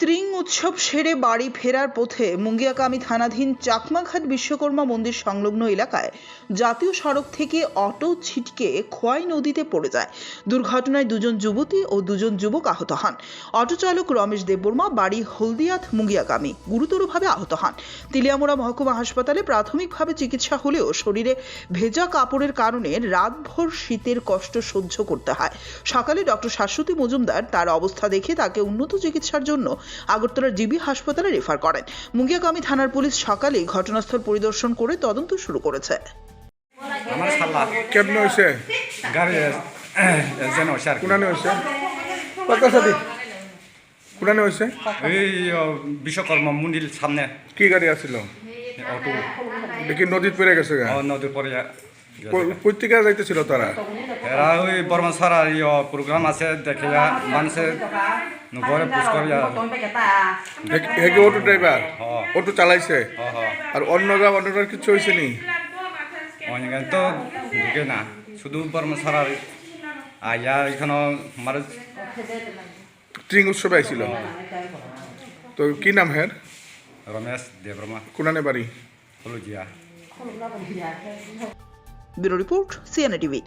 ত্রিং উৎসব সেরে বাড়ি ফেরার পথে মুঙ্গিয়াকামী থানাধীন চাকমাঘাট বিশ্বকর্মা মন্দির সংলগ্ন এলাকায় জাতীয় সড়ক থেকে অটো ছিটকে খোয়াই নদীতে পড়ে যায়। দুর্ঘটনায় দুজন যুবতী ও দুজন যুবক আহত হন। অটো চালক রমেশ দেববর্মা, বাড়ি হলদিয়াত মুঙ্গিয়াকামী গুরুতরভাবে আহত হন। তিলিয়ামোড়া মহকুমা হাসপাতালে প্রাথমিকভাবে চিকিৎসা হলেও শরীরে ভেজা কাপড়ের কারণে রাতভর শীতের কষ্ট সহ্য করতে হয়। সকালে ডক্টর শাশ্বতী মজুমদার তার অবস্থা দেখে তাকে উন্নত চিকিৎসার জন্য আগরতলার জিবি হাসপাতালে রেফার করেন। মুঙ্গিয়াকামী থানার পুলিশ সকালেই ঘটনাস্থল পরিদর্শন করে তদন্ত শুরু করেছে। আমার কেমনে হয়েছে গাড়ি যেন স্যার কোনানে হয়েছে কথা সাথে? কোনানে হয়েছে এই বিশ্বকর্মা মন্দির সামনে। কি গাড়ি আসছিল অটো। দেখি নদীত পড়ে গেছে নদীর পরে পত্রিকা যাইতেছিল তারা? এরা ওই বর্মা সারার ইয়ে প্রোগ্রাম আছে দেখে মানুষে ঘরে পুষ করিয়া হেগে অটো ড্রাইভার। অটো চালাইছে আর অন্যরা অন্যরা কিছু হয়েছে নি অনেক তো ঢুকে না শুধু বর্মা সারার আইয়া এখানে আমার ট্রিং উৎসবে আইছিল তো কি নাম হ্যার রমেশ দেবরমা কোনানে বাড়ি হলুজিয়া ব্যুরো রিপোর্ট সিএনএ টিভি